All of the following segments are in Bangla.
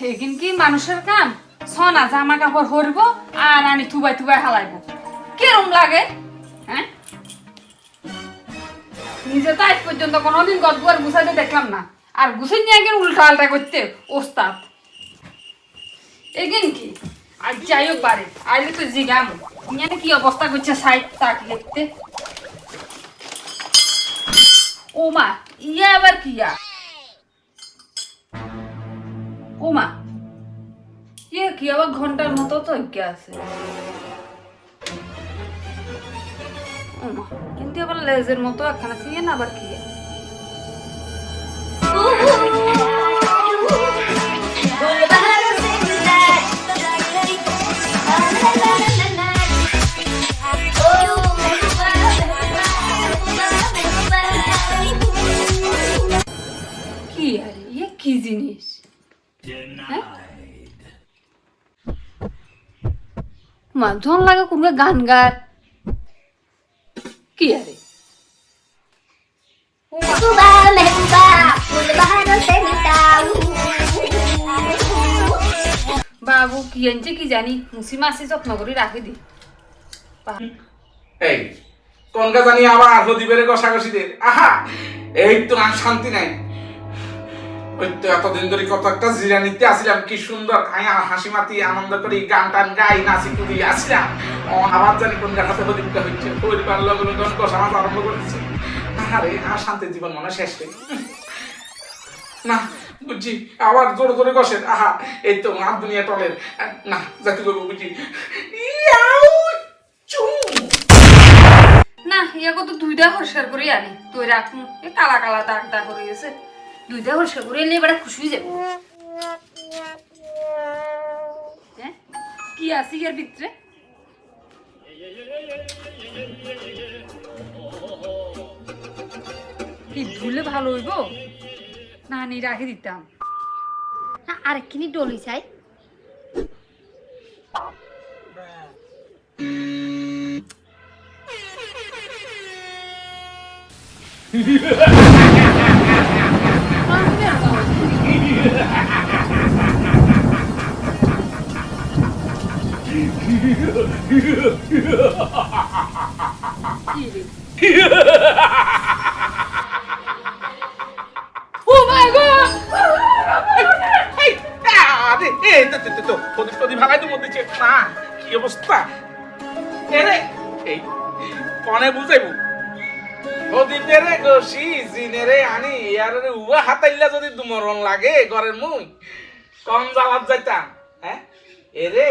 এগিন কি মানুষের কাম? সনা জামা কাপড় হরব আর আনি থুবাই থুবাই হালাইব। কেরম লাগে? হ্যাঁ? নিজে তো আজ পর্যন্ত কোনোদিন গদ দুয়ার গুছাইতে দেখলাম না। আর গুছাই নিয়ে একদিন উল্টা আল্টা করতে, ওস্তাদ। এগিন কি? আর যাই হোক বারে আইলে তো জিগাম। ইয়ানে কি অবস্থা করছে সাইড তাক লিখতে ও মা ইয়া আবার কি কি আবার ঘণ্টার মতো তো আছে কিন্তু আবার লেজের মতো একখানা ইয়ে না আবার কি? কি আরে ইয়ে কি জিনিস লাগে কোন গান গার কি আরে? বাবু কি আনছে কি জানি? মুসি মাসি যত্ন করে রাখি দি। এই কোনকা জানি আবার হদিবের কষাকষিদের আহা এই তো আর শান্তি নাই। তো এতদিন ধরে কত একটা জিরা নিতে আসিলাম, কি সুন্দর হাসি মাতি আনন্দ করি, গান টান গাই, নাচি কুদি আসিলাম। আবার জানি কোন হচ্ছে পরিবার আরম্ভ আরে আর জীবন মনে শেষ নেই। না বুঝছি আবার জোরে জোরে কষেন আহা, এই তো আর দুনিয়া টলের। না যাতে করব বুঝি। না ইয়া কত দুইটা পরিষ্কার করে আনি। তুই রাখুন এ কালা কালা দাগ দাগ হয়ে গেছে দুইটা পরিষ্কার করে এলে এবারে খুশি হয়ে যাবে। হ্যাঁ? কি আছে ইয়ার ভিতরে? কি ধুলে ভালো হইব? না নি রাখি দিতাম। আরেকখানি ডলি চাই। কি ও মাই গড আরে, এই, তো, তো, তো, তো, প্রদীপ প্রদীপ ভাগাই তো মধ্যে। না, কি অবস্থা? এ রে, এই, কনে বুঝাইবো? প্রদীপেরে গসি, জিনেরে আনি, ইয়ারে উয়া হাতাইল্লা যদি দুমরণ লাগে ঘরের মুই, কম জ্বালাত যাইতাম, হ্যাঁ? এরে,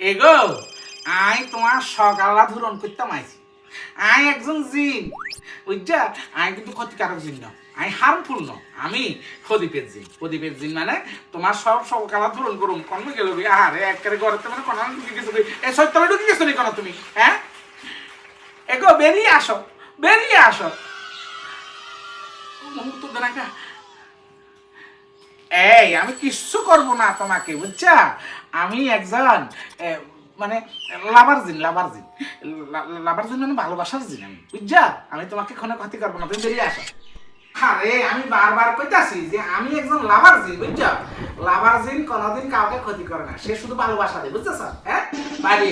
এগো, আই তোমার সকালা ধরন করতাম আইছি। আই একজন জিন। বুঝছা আই কিন্তু ক্ষতিকারক জিন না। আই হার্মফুল ন। আমি প্রদীপের জিন। প্রদীপের জিন মানে তোমার সব সকালা ধরন করুম। কমে গেল আরে, একেবারে ঘরেতে মানে কোনো ঢুকে গেছো এ সত্যলে ঢুকে গেছো কেন তুমি? হ্যাঁ? এগো, বেরিয়ে আসো। বেরিয়ে আসো। মুহূর্ত দেনা এই, আমি কিচ্ছু করব না তোমাকে, বুঝছা? আমি একজন মানে লাভার জিন লাভার জিন লাভার জিন মানে ভালোবাসার জিন আমি, বুঝছা? আমি তোমাকে কোনো ক্ষতি করব না, তুমি বেরিয়ে আসো। আরে, আমি বারবার কইতাছি যে আমি একজন লাভার জিন বুঝছ? লাভার জিন কোনোদিন কাউকে ক্ষতি করে না, সে শুধু ভালোবাসা দেয় স্যার হ্যাঁ? বাইরে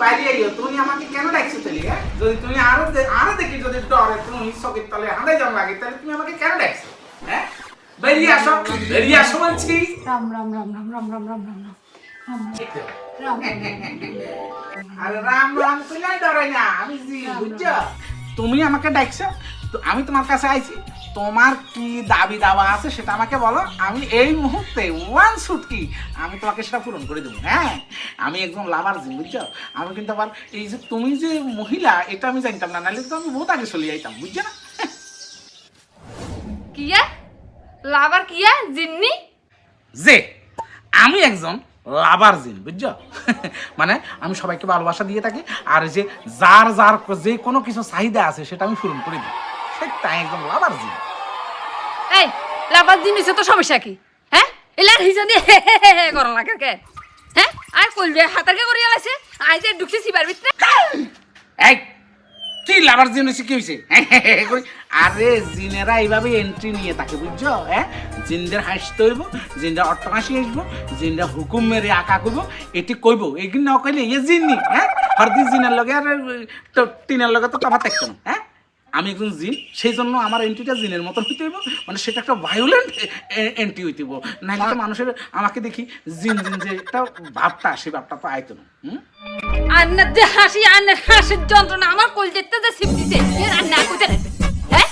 বাইরে আইও, তুমি আমাকে কেন ডাকছো তাহলে হ্যাঁ? যদি তুমি আরও আরও দেখি যদি ডরে তুমি চকির তলে হাঁদাই যাও লাগে তাহলে তুমি আমাকে কেন ডাকছো হ্যাঁ? বেরিয়ে আসো বেরিয়ে আসো বলছি। রাম রাম রাম রাম রাম রাম রাম রাম রাম। রাম আরে রাম রাম কইলাই ডরে না আমি জি বুঝছ? তুমি আমাকে ডাকছো তো আমি তোমার কাছে আইছি। তোমার কি দাবি দাওয়া আছে সেটা আমাকে বলো। আমি এই মুহূর্তে ওয়ান শুট কি? আমি তোমাকে সেটা পূরণ করে দেবো হ্যাঁ? আমি একদম লাভার জি বুঝছ? আমি কিন্তু আবার এই যে তুমি যে মহিলা এটা আমি জানতাম না নাহলে তো আমি বহুত আগে চলে যাইতাম বুঝছ না? কিয়া লাভার কিয়া জিন্নি? যে আমি একজন লাভার জিন বুঝছ? মানে আমি সবাইকে ভালোবাসা দিয়ে থাকি আর যে যার যার যে কোনো কিছু চাহিদা আছে সেটা আমি পূরণ করে দিই। সেটাই একজন লাভার জিন। এই লাভার জিন জিনিস তো সমস্যা কি? হ্যাঁ? এলার হিজনি হে হে হে হে করন লাগে কে? হ্যাঁ? আর কইলে হাতারকে করিয়া লাইছে আই যে ঢুকছে সিবার ভিতরে। এই কি লাভার জিন হয়েছে কি হয়েছে আরে জিনেরা এইভাবে এন্ট্রি নিয়ে থাকে, বুঝছ? হ্যাঁ? জিনদের হাসতে হইব, জিনদের অট্টহাসি আসব জিনরা হুকুম মেরে আঁকা কইব এটি কইব। এগুলি না কইলে এ জিননি হ্যাঁ? হরদি জিনের লগে আর টিনের লগে তো তফাৎ থাকতো হ্যাঁ? আমি একজন জিন সেই জন্য আমার এন্ট্রিটা জিনের মতন হইতে হইব মানে সেটা একটা ভায়োলেন্ট এন্ট্রি হইতে হইব। নাহলে তো মানুষের আমাকে দেখি জিন জিন যে একটা ভাবটা সেই ভাবটা তো আইতো না হুম? আন্নার যে হাসি আন্নার হাসির যন্ত্রণা আমার কল যেতে যে সিপ দিছে এর আন্না কইতে রাখবে হ্যাঁ?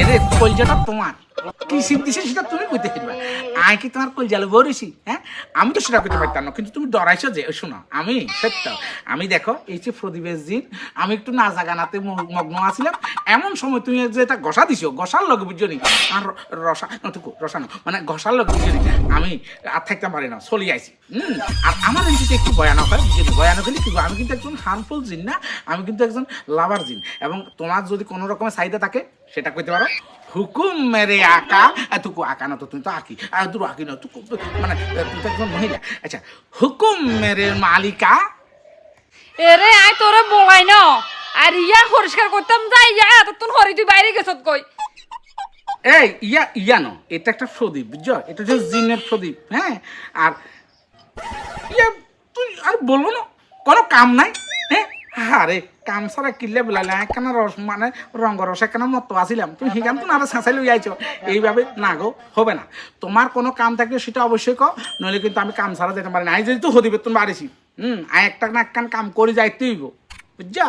এরে কলজাটা তোমার। কি সিপ দিছে সেটা তুমি কইতে পারবা আয় তোমার কলজালে বরিছি হ্যাঁ? আমি তো সেটা কইতে পারতাম না, কিন্তু তুমি ডরাইছো যে শোনো, আমি সত্য, আমি দেখো, এই যে প্রদীপের দিন আমি একটু নাচা গানাতে মগ্ন আছিলাম, এমন সময় তুমি যে এটা ঘষা দিছো, ঘষার লগে বুঝছ নি, আর রসা নতুকু রসা না মানে ঘষার লগে বুঝছ নি, আমি আর থাকতে পারি না, চলে আইছি, হুম? আর আমার এন্ট্রিতে একটু ভয়ানক হয় বুঝলি ভয়ানক হলে কি আমি কিন্তু একজন হার্মফুল জিন না, আমি কিন্তু একজন লাভার জিন, এবং তোমার যদি কোনো রকমের চাহিদা থাকে, সেটা কইতে পারো। হুকুম মেরে আঁকা। এতটুকু আঁকা না তো তুমি তো আঁকি। দূর আঁকি না তুই মানে তুই তো একজন মহিলা। আচ্ছা হুকুম মেরে মালিকা। এরে আই তোরে বলাই ন। আর ইয়া পরিষ্কার করতাম যাই ইয়া এতক্ষণ হরি তুই বাইরে গেছত কই। এই ইয়া ইয়া ন এটা একটা প্রদীপ বুঝছ? এটা হচ্ছে জিনের প্রদীপ হ্যাঁ? আর ইয়া তুই আর বলব না কোনো কাম নাই হ্যাঁ? আরে কাম ছাড়া কিনলে বলালে একখানা রস মানে রঙ্গ রস একখানা মতো আসিলাম তুমি সেখান তো না শেষাই লই আইছো। এইভাবে না গো হবে না। তোমার কোনো কাম থাকলে সেটা অবশ্যই কো নইলে কিন্তু আমি কাম ছাড়া যেতে পারি না। আই যেহেতু হদি বেতন বাড়িছি হুম আই একটা না একখান কাম করে যাইতে হইব বুঝছা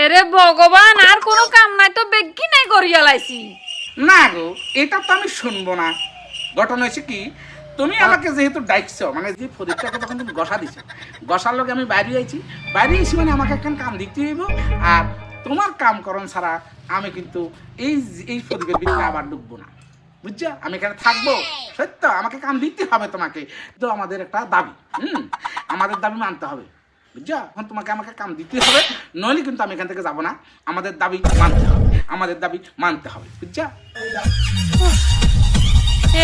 এরে ভগবান আর কোনো কাম নাই তো বেগি নাই করিয়া লাইছি না গো এটা তো আমি শুনব না। ঘটনা হয়েছে কি তুমি আমাকে যেহেতু ডাকছো মানে যে প্রদীপটাকে তখন তুমি গসা দিছো। গসার লোক আমি বাইরে আইছি বাইরে আইছি মানে আমাকে একখান কাম দিতে হইব আর তোমার কাম করণ ছাড়া আমি কিন্তু এই এই প্রদীপের ভিতরে আবার ঢুকবো না। বুঝছ? আমি এখানে থাকব। সত্য আমাকে কাম দিতে হবে তোমাকে। তো আমাদের একটা দাবি হুম? আমাদের দাবি মানতে হবে। বুঝছ? এখন তোমাকে আমাকে কাম দিতে হবে নইলে কিন্তু আমি এখান থেকে যাব না। আমাদের দাবি মানতে হবে। আমাদের দাবি মানতে হবে। বুঝছ?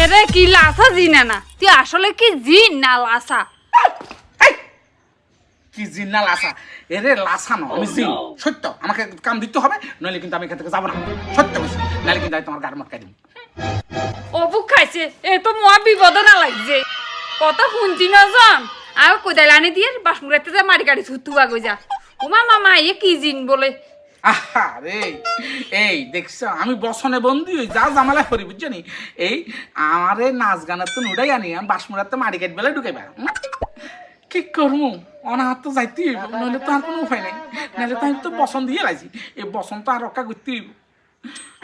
এরে কি লাসা জিনা না তুই আসলে কি জিন না লাসা? কি জিন না লাসা? এরে লাসা ন আমি জিন। সত্য আমাকে কাম দিতে হবে নইলে কিন্তু আমি এখান থেকে যাব না। সত্য বলছি নাহলে কিন্তু আমি তোমার গাড়ি মটকাই দিব। অবুক খাইছে এ তো মহা বিপদ না লাগছে। কত শুনছি না জন? আর কোদাল আনি দিয়ে বাসমুরাতে যা মারি কাটি ছুতুয়া গই যা ওমা মামা এ কি জিন বলে? রে। এই, দেখছ, আমি বসনে বন্দি হই, যা জামালা করি, বুঝছ নি? এই, আমারে নাচ গানের তো নুডাই আনি, আমি বাসমুরাতে মারি কাট বেলা ঢুকাইবা? কি করব অনাহাত তো যাইতেই হইব, নইলে তো আর কোনো উপায় নাই। নাহলে তো আমি তো বসন দিয়ে লাইছি, এই বসন তো আর রক্ষা করতে হইব।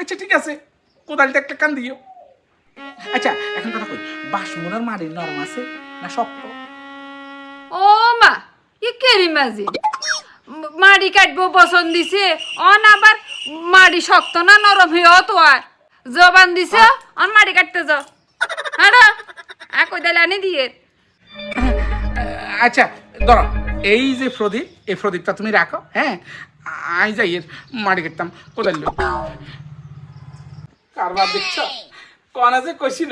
আচ্ছা ঠিক আছে, কোদালটা একটা কান দিও। আচ্ছা এখন কথা কই বাসমুরার মারি নরম আছে না শক্ত? ও মা, এ কেরি মাঝে? মাড়ি কাটবো বসন দিছে। অন আবার মাড়ি শক্ত না নরম হয়ে তো আর। জবান দিছে অন মাড়ি কাটতে যাও। হ্যাঁ আর কোদাল আনি দিয়ে। আচ্ছা ধরো এই যে প্রদীপ এই প্রদীপটা তুমি রাখো হ্যাঁ? আই যাই এর মাটি কাটতাম কোদাল কারবার দেখছ? কনা যে কইছিল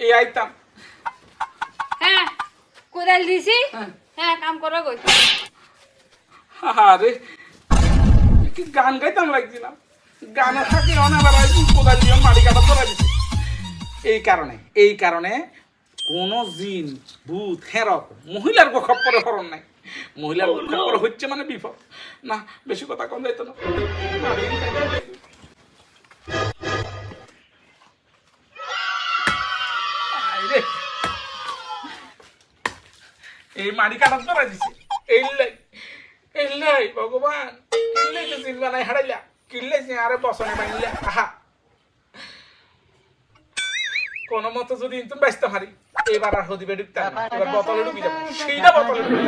এই আইতাম। হ্যাঁ কোদাল দিছি? হ্যাঁ। হ্যাঁ কাম করো গই আরে কি গান গাইতাম লাগছিলাম গানে থাকি অনাবার কোদাল দিয়ে মাটি কাটা তোলা দিছি। এই কারণে এই কারণে কোন জিন ভূত হেরক মহিলার খপ্পরে হরণ নাই। মহিলার খপ্পরে হচ্ছে মানে বিপদ। না বেশি কথা কম যাইতো না। এই মাড়ি কাটার তোরা দিছে। এই এই ভগবান কিনলে তো জিন বানাই হারাইলা যে আরে বসনে বানিলা, আহা। কোন মতো যদি ইন্তুন বাইসতে পারি, এবার আর হদিবে ঢুকতে এবার বোতলে ঢুকি যাব সেইটা বোতলে ঢুকি